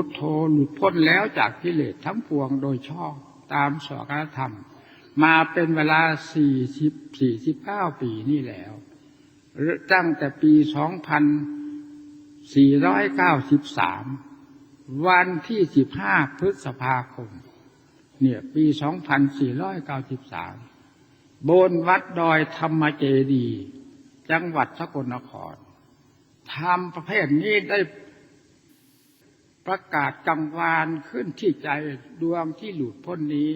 พุทโธหลุดพ้นแล้วจากกิเลสทั้งปวงโดยชอบตามสวากธรรม มาเป็นเวลาสี่สิบสี่สิบเก้าปีนี่แล้วตั้งแต่ปีสองพันสี่ร้อยเก้าสิบสามวันที่สิบห้าพฤษภาคม เนี่ยปีสองพันสี่ร้อยเก้าสิบสามบนวัดดอยธรรมเจดี จังหวัดสกลนครทำประเภทนี้ได้ ประกาศกังวานขึ้นที่ใจดวงที่หลุดพ้นนี้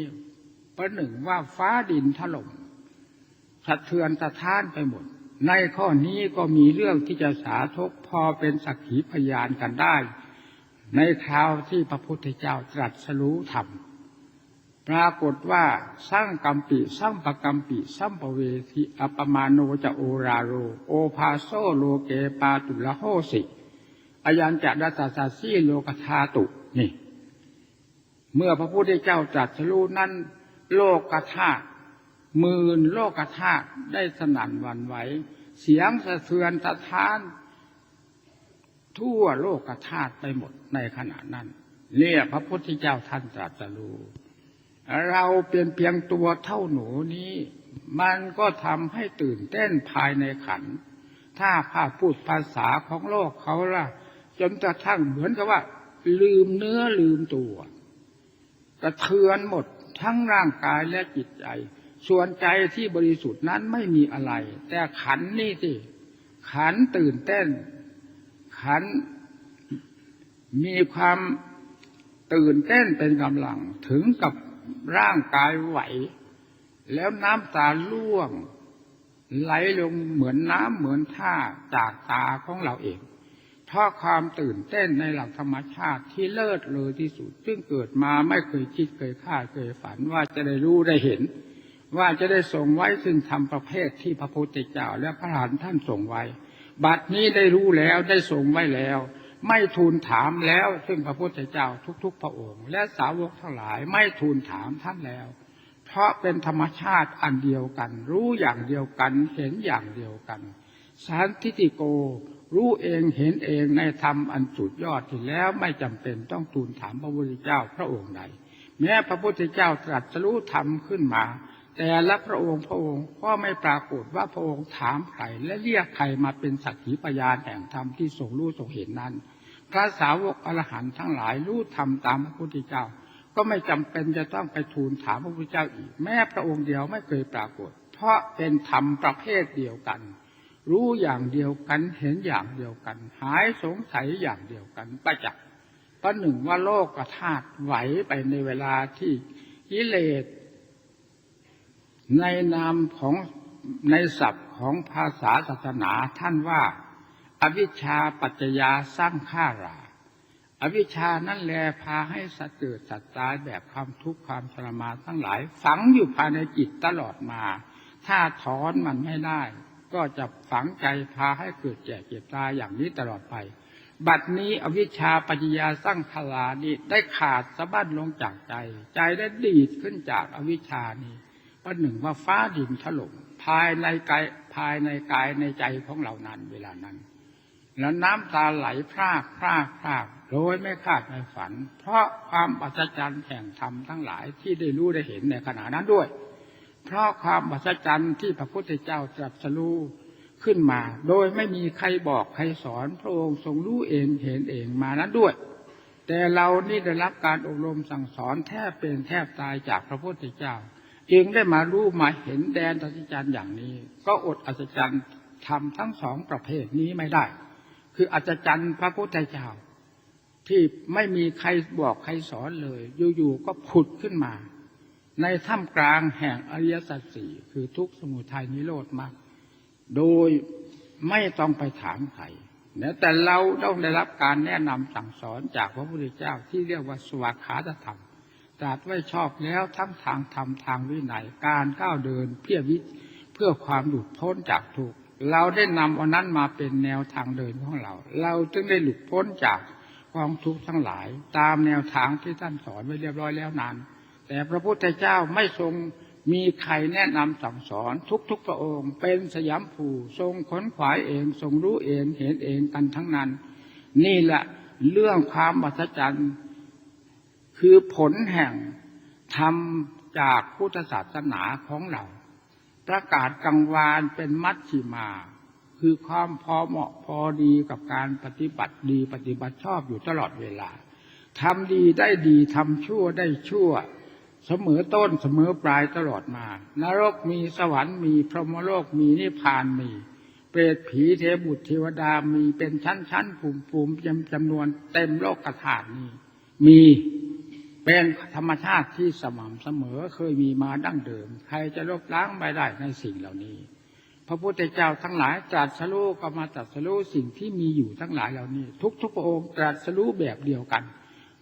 ประหนึ่งว่าฟ้าดินถล่มสะเทือนสะท้านไปหมด ในข้อนี้ก็มีเรื่องที่จะสาธกพอเป็นสักขีพยานกันได้ ในคราวที่พระพุทธเจ้าตรัสรู้ธรรมปรากฏว่าสร้างกัมปิสร้างปกัมปิสรัมปเวทิอปมาโนจะโอราโร โอภาโซโลเกปาตุละโหสิ อายัญจะดัสสาสีโลกธาตุนี่ เมื่อพระพุทธเจ้าตรัสรู้นั้น โลกธาตุหมื่นโลกธาตุได้สนั่นวันไหว เสียงสะเทือนสะท้าน ทั่วโลกธาตุไปหมดในขณะนั้นเนี่ยพระพุทธเจ้าท่านตรัสรู้เราเป็นเพียงตัวเท่าหนูนี้ มันก็ทำให้ตื่นเต้นภายในขัน ถ้าภาพูดภาษาของโลกเขาล่ะ จนกระทั่งเหมือนกับว่า ลืมเนื้อลืมตัวกระเทือนหมดทั้งร่างกายและจิตใจ ส่วนใจที่บริสุทธิ์นั้นไม่มีอะไร แต่ขันนี่สิขันตื่นเต้น ขันมีความตื่นเต้นเป็นกำลังถึงกับร่างกายไหว แล้วน้ำตาล่วง ไหลลงเหมือนน้ำเหมือนท่าจากตาของเราเอง เพราะความตื่นเต้นในหลักธรรมชาติที่เลิศเลยที่สุด ซึ่งเกิดมาไม่เคยคิดเคยคาดเคยฝันว่าจะได้รู้ได้เห็น ว่าจะได้ส่งไว้ซึ่งทำประเภทที่พระพุทธเจ้าและพระหานท่านส่งไว้ บัดนี้ได้รู้แล้วได้ส่งไว้แล้ว ไม่ทูลถามแล้วซึ่งพระพุทธเจ้าทุก ๆ พระองค์ และสาวกทั้งหลายไม่ทูลถามท่านแล้ว เพราะเป็นธรรมชาติอันเดียวกัน รู้อย่างเดียวกันเห็นอย่างเดียวกันสารทิติโก รู้เองเห็นเองในธรรมอันสุดยอดที่แล้วไม่จำเป็นต้องทูลถามพระพุทธเจ้าพระองค์ใดแม้พระพุทธเจ้าตรัสรู้ธรรมขึ้นมา แต่ละพระองค์พระองค์ก็ไม่ปรากฏว่าพระองค์ถามใครและเรียกใครมาเป็นสักขีพยานแห่งธรรมที่ทรงรู้ทรงเห็นนั้น พระสาวกอรหันต์ทั้งหลายรู้ธรรมตามพระพุทธเจ้า ก็ไม่จำเป็นจะต้องไปทูลถามพระพุทธเจ้าอีก แม้พระองค์เดียวไม่เคยปรากฏ เพราะเป็นธรรมประเภทเดียวกัน รู้อย่างเดียวกันเห็นอย่างเดียวกัน หายสงสัยอย่างเดียวกันประจักษ์ประหนึ่งว่าโลกธาตุไหวไปในเวลาที่กิเลสในนามของในศัพท์ของภาษาศาสนาท่านว่า อวิชชาปัจจยาสร้างข้าราอวิชชานั่นแลพาให้สัตว์เกิดสัตว์ตายแบบความทุกข์ความทรมานทั้งหลาย ฝังอยู่ภายในจิตตลอดมา ถ้าถอนมันไม่ได้ ก็จะฝังใจพาให้เกิดแก่เจ็บตายอย่างนี้ตลอดไป บัดนี้อวิชชาปัญญาสร้างคลานี้ได้ขาดสะบั้นลงจากใจ ใจได้ดีดขึ้นจากอวิชชานี้ประหนึ่งว่าฟ้าดินถล่มภายในกายภายในกายในใจของเรานั้นเวลานั้น แล้วน้ำตาไหลพรากพรากพรากโดยไม่คาดไม่ฝัน เพราะความอัศจรรย์แห่งธรรมทั้งหลายที่ได้รู้ได้เห็นในขณะนั้นด้วย เพราะความอัศจรรย์ที่พระพุทธเจ้าตรัสรู้ขึ้นมา โดยไม่มีใครบอกใครสอนพระองค์ทรงรู้เองเห็นเองมานั้นด้วย แต่เรานี่ได้รับการอบรมสั่งสอนแทบเป็นแทบตายจากพระพุทธเจ้า จึงได้มารู้มาเห็นแดนอัศจรรย์อย่างนี้ ก็อดอัศจรรย์ทำทั้งสองประเภทนี้ไม่ได้ คืออัศจรรย์พระพุทธเจ้าที่ไม่มีใครบอกใครสอนเลย อยู่ๆก็ผุดขึ้นมา ในถ้ำกลางแห่งอริยสัจสี่คือทุกสมุทัยนิโรธมรรคโดยไม่ต้องไปถามใครแต่เราต้องได้รับการแนะนำสั่งสอนจากพระพุทธเจ้าที่เรียกว่าสวากขาตธรรมตรัสไว้ชอบแล้วทั้งทางธรรมทางวินัยการก้าวเดินเพื่อวิเพื่อความหลุดพ้นจากทุกข์เราได้นำเอานั้นมาเป็นแนวทางเดินของเรา เราจึงได้หลุดพ้นจากความทุกข์ทั้งหลาย ตามแนวทางที่ท่านสอนไว้เรียบร้อยแล้วนั้น แต่พระพุทธเจ้าไม่ทรงมีใครแนะนำสั่งสอนทุกๆพระองค์ เป็นสยามภูทรงขนขวายเอง ทรงรู้เองเห็นเองกันทั้งนั้น นี่แหละเรื่องความมหัศจรรย์คือผลแห่งธรรมจากพุทธศาสนาของเรา ประกาศกังวานเป็นมัชชิมา คือความพอเหมาะพอดีกับการปฏิบัติดีปฏิบัติชอบอยู่ตลอดเวลาทำดีได้ดีทำชั่วได้ชั่ว เสมอต้นเสมอปลายตลอดมา นรกมีสวรรค์มีพรหมโลกมีนิพพานมี เปรตผีเทพบุตรเทวดามีเป็นชั้นชั้นภูมิภูมิจำจำนวนเต็มโลกกระถานนี้ มีเป็นธรรมชาติที่สม่ำเสมอเคยมีมาดั้งเดิม ใครจะลบล้างไม่ได้ในสิ่งเหล่านี้ พระพุทธเจ้าทั้งหลายตรัสรู้ก็มาตรัสรู้สิ่งที่มีอยู่ทั้งหลายเหล่านี้ ทุกๆพระองค์ตรัสรู้แบบเดียวกัน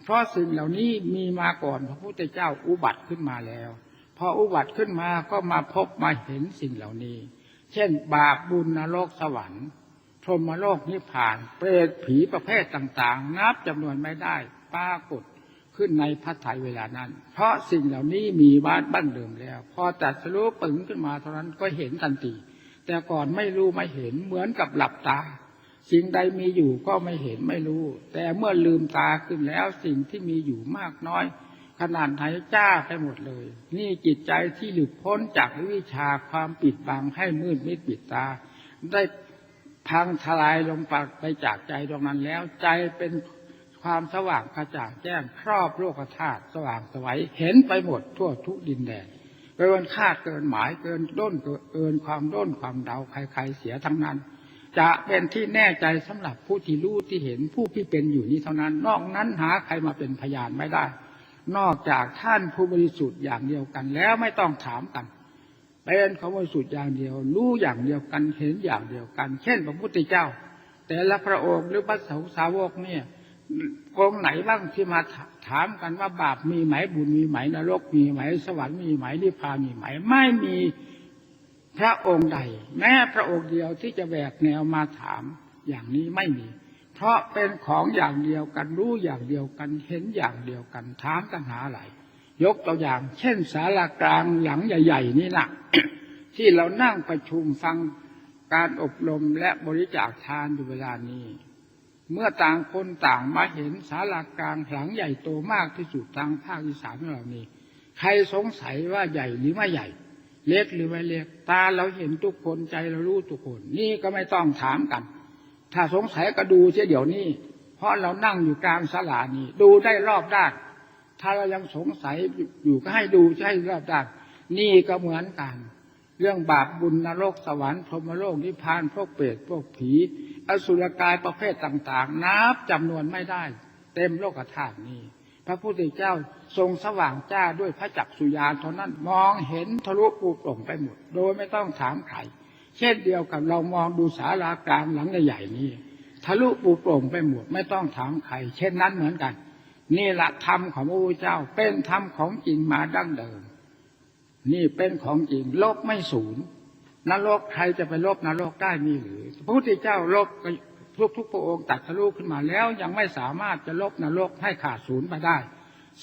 เพราะสิ่งเหล่านี้มีมาก่อนพระพุทธเจ้าอุบัติขึ้นมาแล้ว พออุบัติขึ้นมาก็มาพบมาเห็นสิ่งเหล่านี้ เช่น บาปบุญนรกสวรรค์พรหมโลกนิพพาน เปรตผีประเภทต่างๆ นับจำนวนไม่ได้ปรากฏขึ้นในพระทัยเวลานั้น เพราะสิ่งเหล่านี้มีบ้านบ้านเดิมแล้ว พอตัดสรู้ปึงขึ้นมาเท่านั้นก็เห็นทันทีแต่ก่อนไม่รู้ไม่เห็นเหมือนกับหลับตา สิ่งใดมีอยู่ก็ไม่เห็นไม่รู้ แต่เมื่อลืมตาขึ้นแล้วสิ่งที่มีอยู่มากน้อย ขนาดไหนจ้าไปหมดเลย นี่จิตใจที่หลุดพ้นจากวิชาความปิดบังให้มืดมิดปิดตา ได้พังทลายลงปากไปจากใจตรงนั้นแล้ว ใจเป็นความสว่างกระจ่างแจ้งครอบโลกธาตุสว่างสวัยเห็นไปหมดทั่วทุกดินแดนเกินคาดเกินหมายเกินด้นเกินความด้นความเดาใครๆเสียทั้งนั้น จะเป็นที่แน่ใจสำหรับผู้ที่รู้ที่เห็นผู้ที่เป็นอยู่นี้เท่านั้น นอกนั้นหาใครมาเป็นพยานไม่ได้ นอกจากท่านผู้บริสุทธิ์อย่างเดียวกัน แล้วไม่ต้องถามกันเป็นเขาบริสุทธิ์อย่างเดียว รู้อย่างเดียวกันเห็นอย่างเดียวกัน เช่นพระพุทธเจ้า แต่ละพระองค์หรือพระสาวกเนี่ยองไหนบ้างที่มาถามกันว่าบาปมีไหมบุญมีไหมนรกมีไหมสวรรค์มีไหมนิพพานมีไหมไม่มี พระองค์ใด แม้พระองค์เดียวที่จะแบกแนวมาถามอย่างนี้ไม่มี เพราะเป็นของอย่างเดียวกันรู้อย่างเดียวกันเห็นอย่างเดียวกันถามกันหาอะไรยกตัวอย่าง เช่นศาลากลางหลังใหญ่ ๆ นี่นะที่เรานั่งประชุมฟังการอบรมและบริจาคทานอยู่เวลานี้ เมื่อต่างคนต่างมาเห็นศาลากลางหลังใหญ่โตมากที่สุดทางภาคอีสานของเรานี้ ใครสงสัยว่าใหญ่หรือไม่ใหญ่ เล็กหรือไม่เล็กตาเราเห็นทุกคนใจเรารู้ทุกคน นี่ก็ไม่ต้องถามกัน ถ้าสงสัยก็ดูเช่เดี๋ยวนี้ เพราะเรานั่งอยู่กลางศาลานี้ ดูได้รอบด้านถ้าเรายังสงสัยอยู่ก็ให้ดูให้รอบด้านนี่ก็เหมือนกัน เรื่องบาปบุญนรกสวรรค์พรหมโลกนิพพานพวกเปรตพวกผี อสุรกายประเภทต่าง ๆ นับจำนวนไม่ได้ เต็มโลกธาตุนี้ พระพุทธเจ้าทรงสว่างจ้าด้วยพระจักสุญานเท่านั้นมองเห็นทะลุปูโปร่งไปหมด โดยไม่ต้องถามใครเช่นเดียวกับเรามองดูศาลากลางหลังใหญ่ๆนี้ทะลุปูโปร่งไปหมดไม่ต้องถามใครเช่นนั้นเหมือนกัน นี่ละธรรมของพระพุทธเจ้าเป็นธรรมของจริงมาดั้งเดิม นี่เป็นของจริงโลกไม่สูญนรกใครจะไปลบนรกได้มีหรือ พระพุทธเจ้าลบ ทุกทุกพระองค์ตัดทะลุขึ้นมาแล้วยังไม่สามารถจะลบนรกให้ขาดศูนย์ไปได้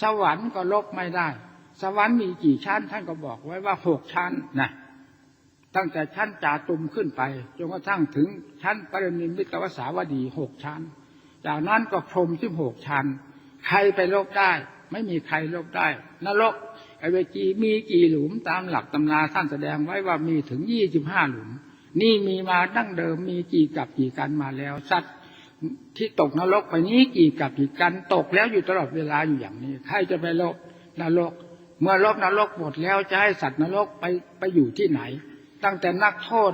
สวรรค์ก็ลบไม่ได้ สวรรค์มีกี่ชั้นท่านก็บอกไว้ว่าหกชั้นนะตั้งแต่ชั้นจาตุมขึ้นไปจนกระทั่งถึงชั้นปรินิมิตวสาวดีหกชั้น จากนั้นก็พรมสิบหกชั้น ใครไปลบได้ ไม่มีใครลบได้ นรกไอเวจีมีกี่หลุมตามหลักตำราท่านแสดงไว้ว่ามีถึงยี่สิบห้าหลุม นี่มีมาดั้งเดิมมีกี่กับกี่กันมาแล้วสัตว์ที่ตกนรกไปนี้กี่กับกี่กันตกแล้วอยู่ตลอดเวลาอยู่อย่างนี้ใครจะไปลบนรก เมื่อลบนรกหมดแล้วจะให้สัตว์นรกไปไปอยู่ที่ไหน ตั้งแต่นักโทษ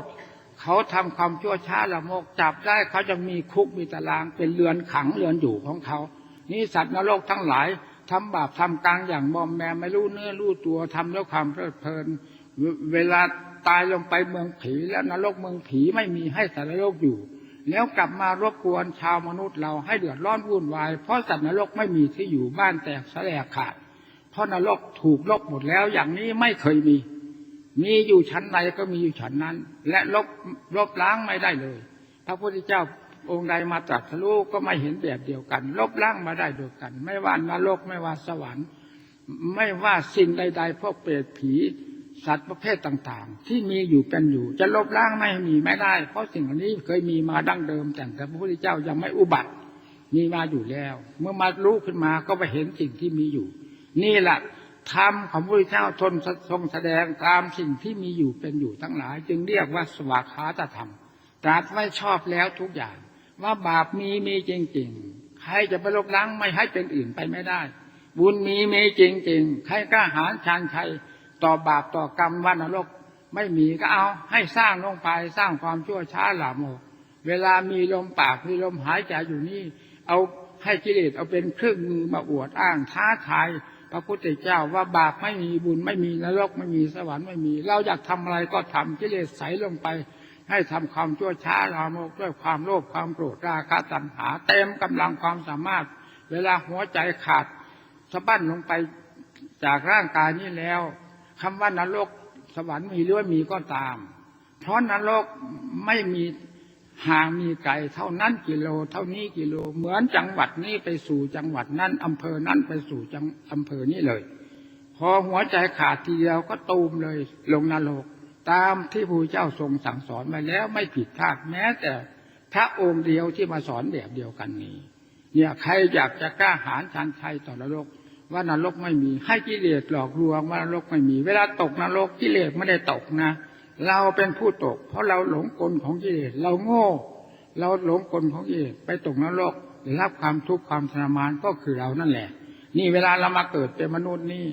เขาทำความชั่วช้าละโมกจับได้เขาจะมีคุกมีตารางเป็นเรือนขังเรือนอยู่ของเขานี่สัตว์นรกทั้งหลายทำบาปทำกลางอย่างมอมแมมไม่รู้เนื้อรู้ตัวทำด้วยความเพลิดเพลิน เวลา ตายลงไปเมืองผีแล้วนรกเมืองผีไม่มีให้สัตว์นรกอยู่ แล้วกลับมารบกวนชาวมนุษย์เราให้เดือดร้อนวุ่นวาย เพราะสัตว์นรกไม่มีที่อยู่บ้านแตกแสลกขาด เพราะนรกถูกลบหมดแล้วอย่างนี้ไม่เคยมี มีอยู่ชั้นใดก็มีอยู่ชั้นนั้น และลบลบล้างไม่ได้เลย พระพุทธเจ้าองค์ใดมาตรัสรู้ก็ไม่เห็นแบบเดียวกัน ลบล้างมาได้เดียวกัน ไม่ว่านรกไม่ว่าสวรรค์ ไม่ว่าสิ่งใด ๆ พวกเปรตผี สัตว์ประเภทต่างๆ ที่มีอยู่เป็นอยู่ จะลบล้างไม่มีไม่ได้ เพราะสิ่งเหล่านี้เคยมีมาดั้งเดิม แต่แต่พระพุทธเจ้ายังไม่อุบัติ มีมาอยู่แล้ว เมื่อมารู้ขึ้นมาก็ไปเห็นสิ่งที่มีอยู่ นี่แหละธรรมของพระพุทธเจ้าทนทรงแสดงตามสิ่งที่มีอยู่เป็นอยู่ทั้งหลาย จึงเรียกว่าสวากขาตธรรมตรัสไว้ชอบแล้วทุกอย่าง ว่าบาปมีมีจริงๆ ใครจะไปลบล้างไม่ให้เป็นอื่นไปไม่ได้ บุญมีมีจริงๆ ใครกล้าหาญชานชัย ต่อบาปต่อกรรมว่านรกไม่มีก็เอา ให้สร้างลงไปสร้างความชั่วช้าหลาโมกเวลามีลมปากมีลมหายใจอยู่นี่ เอาให้กิเลสเอาเป็นเครื่องมือมาอวดอ้างท้าทายพระพุทธเจ้าว่าบาปไม่มีบุญไม่มีนรกไม่มีสวรรค์ไม่มี เราอยากทำอะไรก็ทำกิเลสใสลงไป ให้ทำความชั่วช้าลามกด้วยความโลภความโกรธราคะตัณหา เต็มกำลังความสามารถ เวลาหัวใจขาดสะบั้นลงไปจากร่างกายนี้แล้ว คำว่านรกสวรรค์มีหรือไม่มีก็ตาม เพราะนรกไม่มีห่างมีไกลเท่านั้นกิโล เท่านี้กิโล เหมือนจังหวัดนี้ไปสู่จังหวัดนั้นอำเภอนั้นไปสู่จังอำเภอนี้เลย พอหัวใจขาดทีเดียวก็ตูมเลยลงนรก ตามที่พระเจ้าทรงสั่งสอนไว้แล้วไม่ผิดพลาดแม้ แต่พระองค์เดียวที่มาสอนแบบเดียวกันนี้ เนี่ยใครอยากจะกล้าหาญชันชัยต่อนรก ว่านรกไม่มี ให้กิเลสหลอกลวงว่านรกไม่มี เวลาตกนรกกิเลสไม่ได้ตกนะ เราเป็นผู้ตก เพราะเราหลงกลของกิเลสเราโง่ เราหลงกลของกิเลสไปตกนรกรับความทุกข์ความทรมานก็คือเรานั่นแหละ นี่เวลาเรามาเกิดเป็นมนุษย์นี่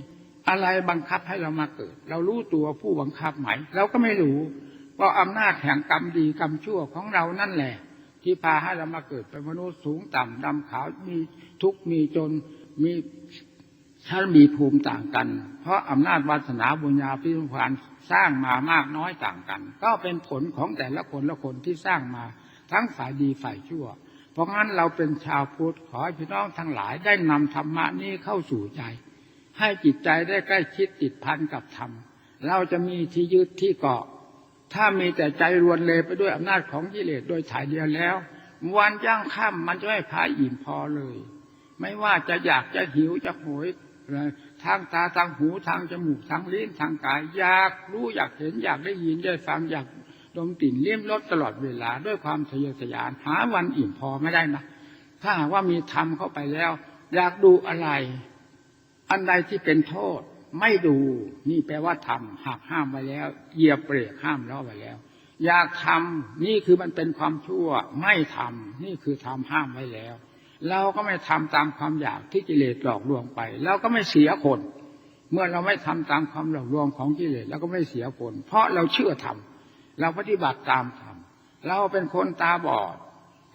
อะไรบังคับให้เรามาเกิด เรารู้ตัวผู้บังคับไหมเราก็ไม่รู้เพราะอำนาจแห่งกรรมดีกรรมชั่วของเรานั่นแหละ ที่พาให้เรามาเกิดเป็นมนุษย์สูงต่ำดำขาวมีทุกข์มีจนมี ชั้นมีภูมิต่างกัน เพราะอำนาจวาสนาบุญญาพิมพานสร้างมามากน้อยต่างกัน ก็เป็นผลของแต่ละคนละคนที่สร้างมาทั้งฝ่ายดีฝ่ายชั่ว เพราะงั้นเราเป็นชาวพุทธขอให้พี่น้องทั้งหลายได้นำธรรมะนี้เข้าสู่ใจ ให้จิตใจได้ใกล้ชิดติดพันกับธรรม เราจะมีที่ยึดที่เกาะ ถ้ามีแต่ใจรวนเลยไปด้วยอำนาจของกิเลสโดยถ่ายเดียวแล้ว วันย่างค่ำมันจะไม่พาอิ่มพอเลย ไม่ว่าจะอยากจะหิวจะโหย ทางตาทางหูทางจมูกทางลิ้นทางกาย อยากรู้อยากเห็นอยากได้ยินได้ฟังอยากดมกลิ่นเลี้ยมรสตลอดเวลาด้วยความทะเยอทะยานหาวันอิ่มพอไม่ได้นะถ้าว่ามีธรรมเข้าไปแล้ว อยากดูอะไร อันใดที่เป็นโทษ ไม่ดู นี่แปลว่าทำหากห้ามไว้แล้วเหยียบเบรกห้ามล้อไว้แล้ว อยากทำนี่คือมันเป็นความชั่ว ไม่ทำนี่คือทำห้ามไว้แล้ว เราก็ไม่ทำตามความอยากที่กิเลสหลอกลวงไปเราก็ไม่เสียคน เมื่อเราไม่ทำตามความหลอกลวงของกิเลสเราก็ไม่เสียคน เพราะเราเชื่อธรรมเราปฏิบัติตามธรรมเราเป็นคนตาบอด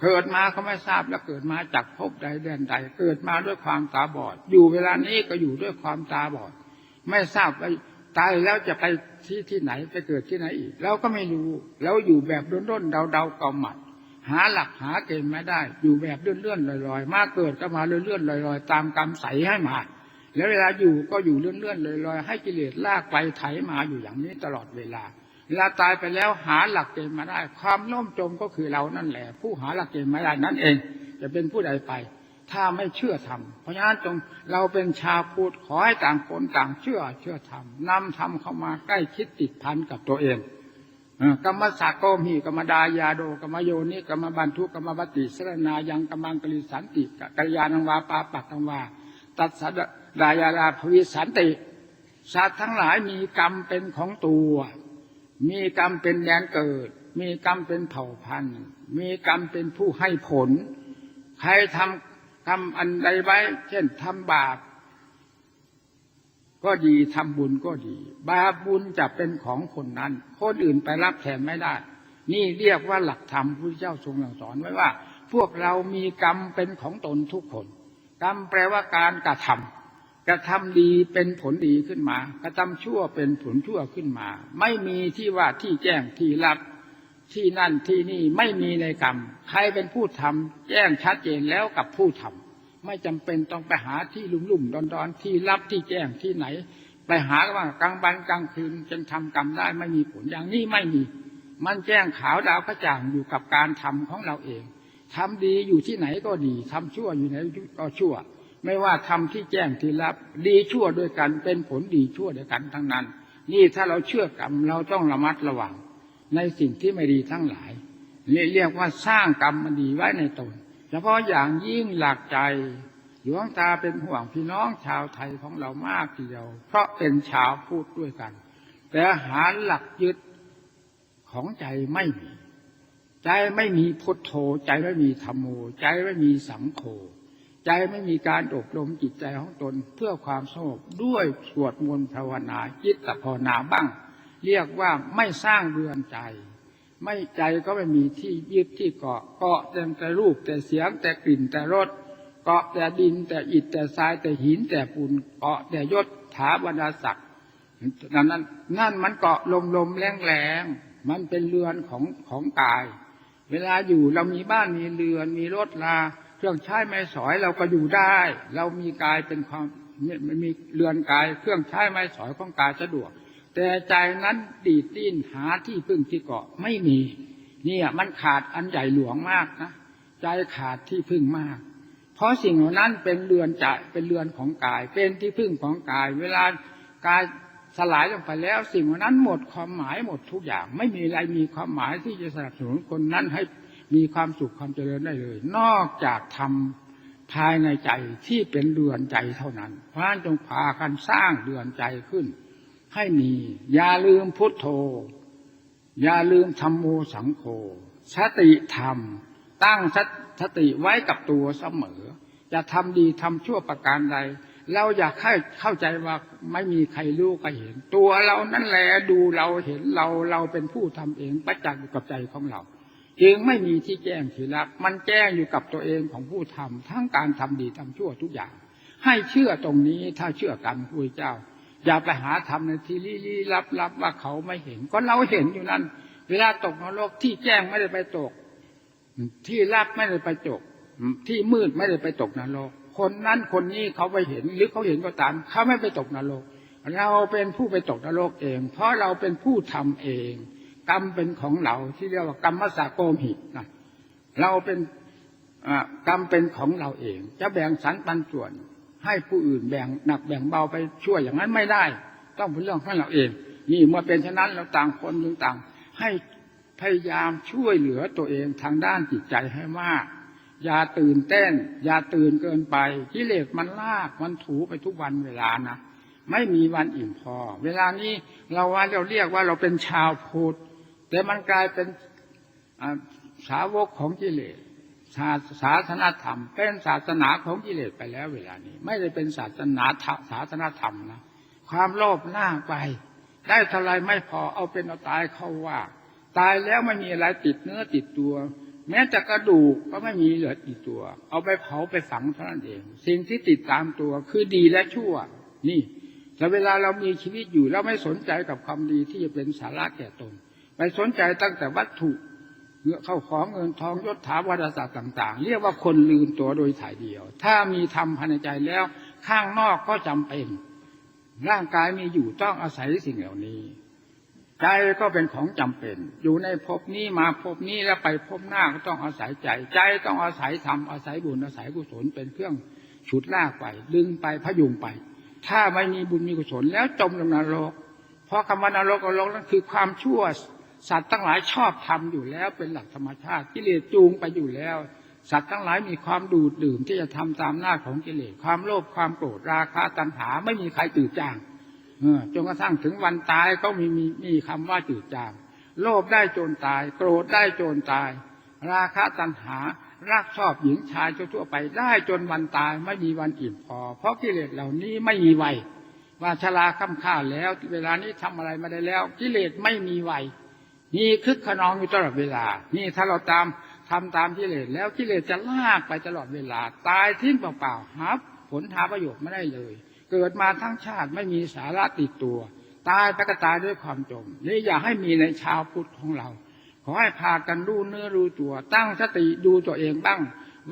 เกิดมาก็ไม่ทราบแล้วเกิดมาจากภพใดแดนใด เกิดมาด้วยความตาบอด อยู่เวลานี้ก็อยู่ด้วยความตาบอด ไม่ทราบว่าตายแล้วจะไปที่ที่ไหนไปเกิดที่ไหนอีกเราก็ไม่รู้เราอยู่แบบด้นๆเดาๆเกาหมัด หาหลักหาเกณฑ์ไม่ได้ อยู่แบบเลื่อนๆลอยๆ มาเกิดก็มาเลื่อนๆลอยๆ ตามกรรมใสให้มา แล้วเวลาอยู่ก็อยู่เลื่อนๆลอยๆ ให้กิเลสลากไปไถมาอยู่อย่างนี้ตลอดเวลา เวลาตายไปแล้วหาหลักเกณฑ์มาได้ ความล่มจมก็คือเรานั่นแหละ ผู้หาหลักเกณฑ์ไม่ได้นั่นเอง จะเป็นผู้ใดไป ถ้าไม่เชื่อธรรมเพราะฉะนั้นจงเราเป็นชาวพุทธขอให้ต่างคนต่างเชื่อเชื่อธรรมนำธรรมเข้ามาใกล้ชิดติดพันกับตัวเอง กรรมสักโกมีกรรมดายาโดกรรมโยนิกรรมบันทุกรรมปฏิสรนายังกรรมังกลิสันติกัลยาณังวาปาปักตังวาตัดสัดายาลาภวิสันติสัตว์ทั้งหลายมีกรรมเป็นของตัว มีกรรมเป็นแดนเกิด มีกรรมเป็นเผ่าพันธุ์ มีกรรมเป็นผู้ให้ผล ใครทำทำอันใดไว้ เช่นทำบาป ก็ดีทำบุญก็ดี บาปบุญจะเป็นของคนนั้น คนอื่นไปรับแทนไม่ได้ นี่เรียกว่าหลักธรรมพระเจ้าทรงสอนไว้ว่า พวกเรามีกรรมเป็นของตนทุกคนกรรมแปลว่าการกระทำกระทำดีเป็นผลดีขึ้นมา กระทำชั่วเป็นผลชั่วขึ้นมา ไม่มีที่ว่าที่แจ้งที่ลับที่นั่นที่นี่ไม่มีในกรรม ใครเป็นผู้ทำแจ้งชัดเจนแล้วกับผู้ทำ ไม่จำเป็นต้องไปหาที่ลุ่มลุ่มดอนดอนที่ลับที่แจ้งที่ไหน ไปหาว่ากลางวันกลางคืนจนทำกรรมได้ไม่มีผลอย่างนี้ไม่มี มันแจ้งขาวดาวกระจ่างอยู่กับการทำของเราเองทำดีอยู่ที่ไหนก็ดีทำชั่วอยู่ไหนก็ชั่ว ไม่ว่าทำที่แจ้งที่ลับ ดีชั่วด้วยกันเป็นผลดีชั่วด้วยกันทั้งนั้น นี่ถ้าเราเชื่อกรรมเราต้องระมัดระวังในสิ่งที่ไม่ดีทั้งหลายเรียกว่าสร้างกรรมมันดีไว้ในตน เฉพาะอย่างยิ่งหลักใจหลวงตาเป็นห่วงพี่น้องชาวไทยของเรามากทีเดียว เพราะเป็นชาวพูดด้วยกัน แต่หาหลักยึดของใจไม่มี ใจไม่มีพุทโธ ใจไม่มีธรรมโม ใจไม่มีสังโฆใจไม่มีการอบรมจิตใจของตนเพื่อความสงบด้วยสวดมนต์ภาวนาจิตตภาวนาบ้าง เรียกว่าไม่สร้างเรือนใจ ไม่ใจก็ไม่มีที่ยึดที่เกาะเกาะแต่แต่รูปแต่เสียงแต่กลิ่นแต่รสเกาะแต่ดินแต่อิฐแต่ทรายแต่หินแต่ปูนเกาะแต่ยศถาบรรดาศักดิ์นั่นนั่นนั่นมันเกาะลมลมแรงแรงมันเป็นเรือนของของกาย เวลาอยู่เรามีบ้านมีเรือนมีรถลาเครื่องใช้ไม้สอยเราก็อยู่ได้ เรามีกายเป็นความไม่มีเรือนกาย เครื่องใช้ไม้สอยของกายสะดวก แต่ใจนั้นดีดิ้นหาที่พึ่งที่เกาะไม่มี เนี่ยมันขาดอันใหญ่หลวงมากนะใจขาดที่พึ่งมาก เพราะสิ่งเหล่านั้นเป็นเรือนใจเป็นเรือนของกาย เป็นที่พึ่งของกาย เวลากายสลายลงไปแล้ว สิ่งเหล่านั้นหมดความหมายหมดทุกอย่าง ไม่มีอะไรมีความหมายที่จะสนับสนุนคนนั้นให้มีความสุขความเจริญได้เลย นอกจากทำภายในใจที่เป็นเรือนใจเท่านั้นพราะฉะนั้นจงพากันสร้างเรือนใจขึ้น ให้มี อย่าลืมพุทโธ อย่าลืมธรรมโมสังโฆสติธรรม ตั้งสติไว้กับตัวเสมอ จะทำดีทำชั่วประการใด เราอยากให้เข้าใจว่าไม่มีใครรู้ใครเห็น ตัวเรานั่นแหละดูเราเห็นเราเราเป็นผู้ทำเองประจักษ์อยู่กับใจของเราจึงไม่มีที่แจ้งที่รับ มันแจ้งอยู่กับตัวเองของผู้ทำทั้งการทำดีทำชั่วทุกอย่าง ให้เชื่อตรงนี้ถ้าเชื่อกันพระเจ้า อย่าไปหาทำในที่ลี้ๆลับๆว่าเขาไม่เห็น ก็เราเห็นอยู่นั่น เวลาตกนรกที่แจ้งไม่ได้ไปตก ที่ลับไม่ได้ไปตก ที่มืดไม่ได้ไปตกนรก คนนั้นคนนี้เขาไปเห็นหรือเขาเห็นก็ตาม เขาไม่ไปตกนรก เราเป็นผู้ไปตกนรกเอง เพราะเราเป็นผู้ทำเอง กรรมเป็นของเราที่เรียกว่ากรรมสาโกมหินะเราเป็นกรรมเป็นของเราเอง จะแบ่งสรรปันส่วน ให้ผู้อื่นแบ่งหนักแบ่งเบาไปช่วยอย่างนั้นไม่ได้ ต้องเป็นเรื่องของเราเอง นี่เมื่อเป็นฉะนั้นเราต่างคนงต่างให้พยายามช่วยเหลือตัวเองทางด้านจิตใจให้มาก อย่าตื่นเต้น อย่าตื่นเกินไปกิเลสมันลากมันถูไปทุกวันเวลานะไม่มีวันอิ่มพอ เวลานี้เราว่าเราเรียกว่าเราเป็นชาวพุทธแต่มันกลายเป็นสาวกของกิเลส ศาศาสนาธรรม เป็นศาสนาของกิเลสไปแล้วเวลานี้ ไม่ได้เป็นศาสนาศาสนาธรรมนะความโลภหน้าไป ได้เท่าไรไม่พอเอาเป็นเอาตายเข้าว่า ตายแล้วไม่มีอะไรติดเนื้อติดตัว แม้แต่กระดูกก็ไม่มีเหลือติดตัว เอาไปเผาไปฝังเท่านั้นเอง สิ่งที่ติดตามตัวคือดีและชั่ว นี่แต่เวลาเรามีชีวิตอยู่เราไม่สนใจกับความดีที่จะเป็นสาระแก่ตน ไปสนใจตั้งแต่วัตถุ เงือเข้าของเงินทองยศถาบรรดาศักดิ์ต่าง ๆ เรียกว่าคนลืมตัวโดยถ่ายเดียว ถ้ามีธรรมภายในใจแล้ว ข้างนอกก็จำเป็น ร่างกายมีอยู่ต้องอาศัยสิ่งเหล่านี้ใจก็เป็นของจำเป็น อยู่ในภพนี้มาภพนี้แล้วไปภพหน้าก็ต้องอาศัยใจ ใจต้องอาศัยธรรมอาศัยบุญอาศัยกุศลเป็นเครื่องฉุดลากไป ดึงไปพยุงไป ถ้าไม่มีบุญมีกุศลแล้วจมลงนรกเพราะคำว่านรกนรกนั้นคือความชั่ว สัตว์ทั้งหลายชอบทำอยู่แล้วเป็นหลักธรรมชาติกิเลสจูงไปอยู่แล้ว สัตว์ทั้งหลายมีความดูดดื่มที่จะทำตามหน้าของกิเลสความโลภความโกรธราคะตัณหาไม่มีใครตื่นจางจนกระทั่งถึงวันตายก็มีมีมีคำว่าจืดจาง โลภได้โจรตาย โกรธได้โจรตาย ราคะตัณหารักชอบหญิงชายทั่วไปได้จนวันตายไม่มีวันอิ่มพอ เพราะกิเลสเหล่านี้ไม่มีวัยว่าชราค่ำค่าแล้ว เวลานี้ทำอะไรมาได้แล้ว กิเลสไม่มีวัย มีคึกขนองอยู่ตลอดเวลา นี่ถ้าเราตามทำตามกิเลสแล้วกิเลสจะลากไปตลอดเวลา ตายทิ้งเปล่าๆหาผลหาประโยชน์ไม่ได้เลย เกิดมาทั้งชาติไม่มีสาระติดตัว ตายไปก็ตายด้วยความจมนี่อย่าให้มีในชาวพุทธของเรา ขอให้พากันรู้เนื้อรู้ตัว ตั้งสติดูตัวเองบ้าง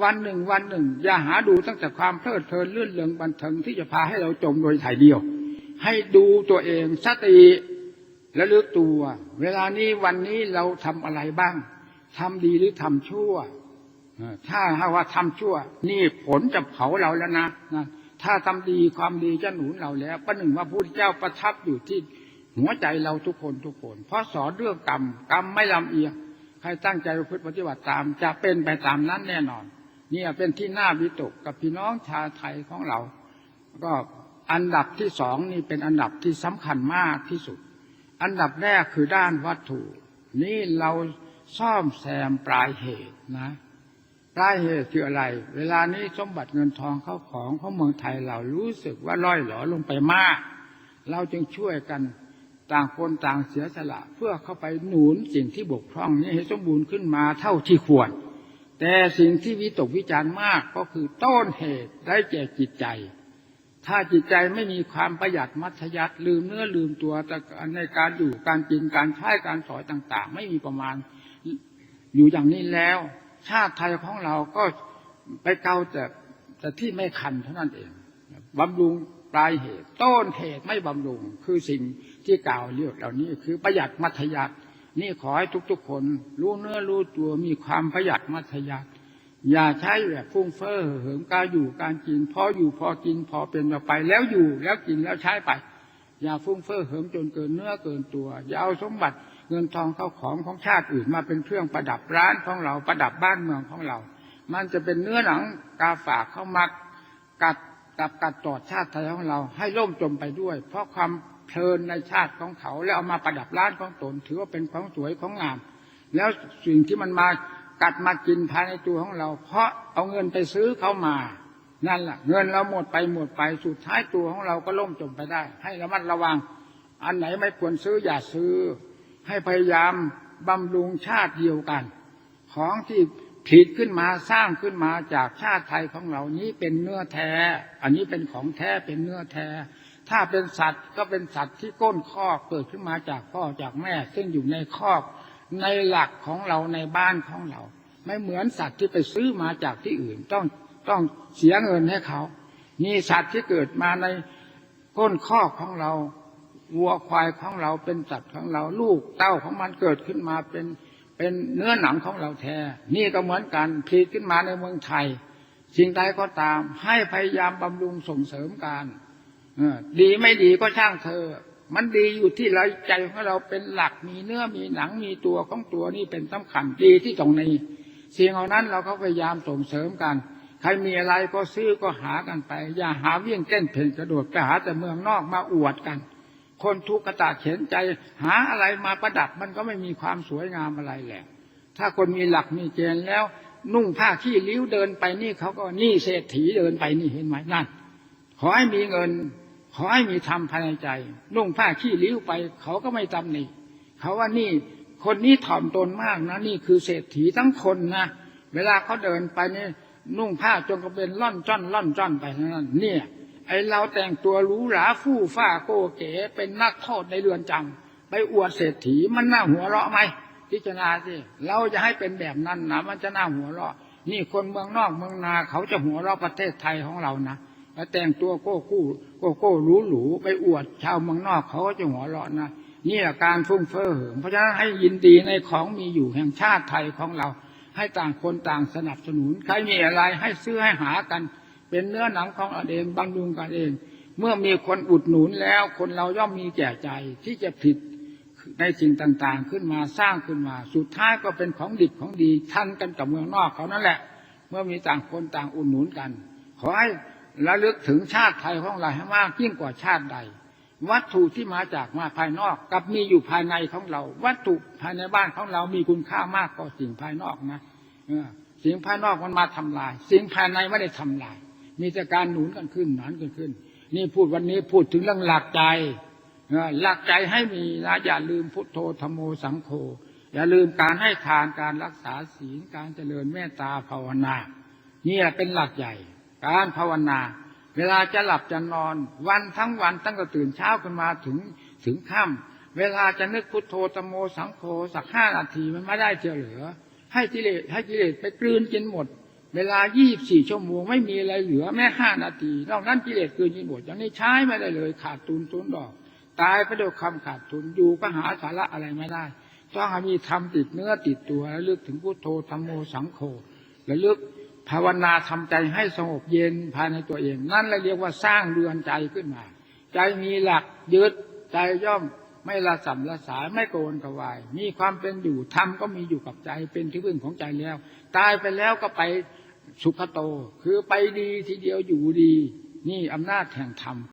วันหนึ่งวันหนึ่ง อย่าหาดูตั้งแต่ความเพลิดเพลินเลื่อนเลืองบันเทิงที่จะพาให้เราจมโดยถ่ายเดียว ให้ดูตัวเองสติ และลึกตัว เวลานี้วันนี้เราทำอะไรบ้าง ทำดีหรือทำชั่วถ้าหาว่าทำชั่ว นี่ผลจะเผาเราแล้วนะนะถ้าทำดีความดีจะหนุนเราแล้วประหนึ่งว่าพระพุทธเจ้าประทับอยู่ที่หัวใจเราทุกคนทุกคน เพราะสอนเรื่องกรรมกรรมไม่ลำเอียงใครตั้งใจประพฤติปฏิบัติตาม จะเป็นไปตามนั้นแน่นอน เนี่ยเป็นที่น่าวิตกกับพี่น้องชาวไทยของเรา ก็อันดับที่สองนี่เป็นอันดับที่สำคัญมากที่สุด อันดับแรกคือด้านวัตถุ นี่เราซ่อมแซมปลายเหตุนะปลายเหตุคืออะไร เวลานี้สมบัติเงินทองเข้าของของเมืองไทยเรารู้สึกว่าล่อยหลอลงไปมาก เราจึงช่วยกันต่างคนต่างเสียสละ เพื่อเข้าไปหนุนสิ่งที่บกพร่องนี้ให้สมบูรณ์ขึ้นมาเท่าที่ควร แต่สิ่งที่วิตกวิจารณ์มากก็คือต้นเหตุได้แก่จิตใจ ถ้าจิตใจไม่มีความประหยัดมัธยัติลืมเนื้อลืมตัวในการอยู่การกินการใช้การสอยต่าง ๆ ไม่มีประมาณอยู่อย่างนี้แล้ว ชาติไทยของเราก็ไปเกาแต่แต่ที่ไม่คันเท่านั้นเองบำรุงปลายเหตุ ต้นเหตุไม่บำรุงคือสิ่งที่กล่าวเรียกเหล่านี้ คือประหยัดมัธยัตินี่ขอให้ทุกๆคน รู้เนื้อรู้ตัวมีความประหยัดมัธยัติ อย่าใช้แบบฟุ้งเฟ้อเหิมการอยู่การกินพออยู่พอกินพอเป็นไป แล้วอยู่แล้วกินแล้วใช้ไป อย่าฟุ้งเฟ้อเหิมจนเกินเนื้อเกินตัว อย่าเอาสมบัติเงินทองเข้าของของชาติอื่นมาเป็นเครื่องประดับร้านของเราประดับบ้านเมืองของเรา มันจะเป็นเนื้อหนังกาฝากเข้ามากัดกับกัดตอดชาติไทยของเราให้ล่มจมไปด้วย เพราะความเพลินในชาติของเขาแล้วเอามาประดับร้านของตน ถือว่าเป็นของสวยของงาม แล้วสิ่งที่มันมา กัดมากินภายในตัวของเรา เพราะเอาเงินไปซื้อเขามา นั่นแหละเงินเราหมดไปหมดไปสุดท้ายตัวของเราก็ล่มจมไปได้ ให้ระมัดระวัง อันไหนไม่ควรซื้ออย่าซื้อ ให้พยายามบำรุงชาติเดียวกัน ของที่ผิดขึ้นมาสร้างขึ้นมาจากชาติไทยของเรานี้เป็นเนื้อแท้ อันนี้เป็นของแท้เป็นเนื้อแท้ ถ้าเป็นสัตว์ก็เป็นสัตว์ที่ก้นคอกเกิดขึ้นมาจากพ่อจากแม่ ซึ่งอยู่ในคอก ในหลักของเราในบ้านของเรา ไม่เหมือนสัตว์ที่ไปซื้อมาจากที่อื่นต้องต้องเสียเงินให้เขา นี่สัตว์ที่เกิดมาในก้นคอของเราวัวควายของเราเป็นสัตว์ของเรา ลูกเต้าของมันเกิดขึ้นมาเป็นเป็นเนื้อหนังของเราแท้ นี่ก็เหมือนกันผลิตขึ้นมาในเมืองไทย สิ่งใดก็ตาม ให้พยายามบำรุงส่งเสริมการดีไม่ดีก็ช่างเธอ มันดีอยู่ที่เราใจของเราเป็นหลักมีเนื้อมีหนังมีตัวของตัวนี่เป็นสำคัญดีที่ตรงนี้สิ่งเหล่านั้นเราก็พยายามส่งเสริมกัน ใครมีอะไรก็ซื้อก็หากันไป อย่าหาเวี่ยงเต้นเพ่นกระโดดไปหาแต่เมืองนอกมาอวดกัน คนทุกข์กระตาเข็นใจ หาอะไรมาประดับมันก็ไม่มีความสวยงามอะไรแหละ ถ้าคนมีหลักมีเกณฑ์แล้ว นุ่งผ้าขี้ริ้วเดินไปนี่เขาก็นี่เศรษฐีเดินไปนี่เห็นไหมนั่นขอให้มีเงิน ขอให้มีธรรมภายในใจนุ่งผ้าขี้ริ้วไป เขาก็ไม่ตำหนิเขาว่านี่คนนี้ถ่อมตนมากนะ นี่คือเศรษฐีทั้งคนนะเวลาเขาเดินไปนี่นุ่งผ้าจงกระเบนล่อนจ้อนล่อนจ้อนไปนั่นเนี่ย ไอเราแต่งตัวหรูหราฟู่ฟ้าโกเก๋เป็นนักโทษในเรือนจำไปอวดเศรษฐีมันน่าหัวเราะไหมพิจารณาสิเราจะให้เป็นแบบนั้นนะมันจะน่าหัวเราะ นี่คนเมืองนอกเมืองนาเขาจะหัวเราะประเทศไทยของเรานะ แล้วแต่งตัวโก้กู้โก้โก้หรูหรูไปอวดชาวเมืองนอกเขาก็จะหัวเราะนะนี่แหละการฟุ้งเฟ้อเหิมเพราะฉะนั้นให้ยินดีในของมีอยู่แห่งชาติไทยของเรา ให้ต่างคนต่างสนับสนุน ใครมีอะไรให้ซื้อให้หากัน เป็นเนื้อหนังของเราเองบำรุงกันเอง เมื่อมีคนอุดหนุนแล้ว คนเราย่อมมีแก่ใจที่จะผิดในสิ่งต่างๆ ขึ้นมาสร้างขึ้นมา สุดท้ายก็เป็นของดิบของดีทันกันกับเมืองนอกเขานั่นแหละ เมื่อมีต่างคนต่างอุดหนุนกัน ขอให้ ระลึกถึงชาติไทยของเราให้มากยิ่งกว่าชาติใด วัตถุที่มาจากมาภายนอกกับมีอยู่ภายในของเรา วัตถุภายในบ้านของเรามีคุณค่ามากกว่าสิ่งภายนอกนะสิ่งภายนอกมันมาทำลาย สิ่งภายในไม่ได้ทำลาย มีแต่การหนุนกันขึ้นหนุนกันขึ้น นี่พูดวันนี้พูดถึงเรื่องหลักใจหลักใจให้มีนะอย่าลืมพุทโธธรรมโมสังโฆอย่าลืมการให้ทานการรักษาศีลการเจริญเมตตาภาวนานี่เป็นหลักใหญ่ การภาวนา เวลาจะหลับจะนอน วันทั้งวันตั้งแต่ตื่นเช้าขึ้นมาถึงถึงค่ำเวลาจะนึกพุทโธธรรมโมสังโฆสักห้านาทีมันไม่ได้เจอเหลือ ให้กิเลสให้กิเลสไปกลืนกินหมด เวลายี่บสี่ชั่วโมงไม่มีอะไรเหลือแม้ห้านาทีนอกนั้นกิเลสกลืนกินหมดอย่างนี้ใช้ไม่ได้เลย ขาดทุนทุนดอก ตายไปด้วยคำขาดทุนอยู่ก็หาสาระอะไรไม่ได้ต้องมีธรรมติดเนื้อติดตัวแล้วลึกถึงพุทโธธรรมโมสังโฆแล้วลึก ภาวนาทำใจให้สงบเย็นภายในตัวเอง นั่นเราเรียกว่าสร้างเรือนใจขึ้นมา ใจมีหลักยึดใจย่อมไม่ละสัมละสายไม่โกนกระวาย มีความเป็นอยู่ธรรมก็มีอยู่กับใจเป็นที่พึ่งของใจแล้ว ตายไปแล้วก็ไปสุขโต คือไปดีทีเดียวอยู่ดี นี่อำนาจแห่งธรรม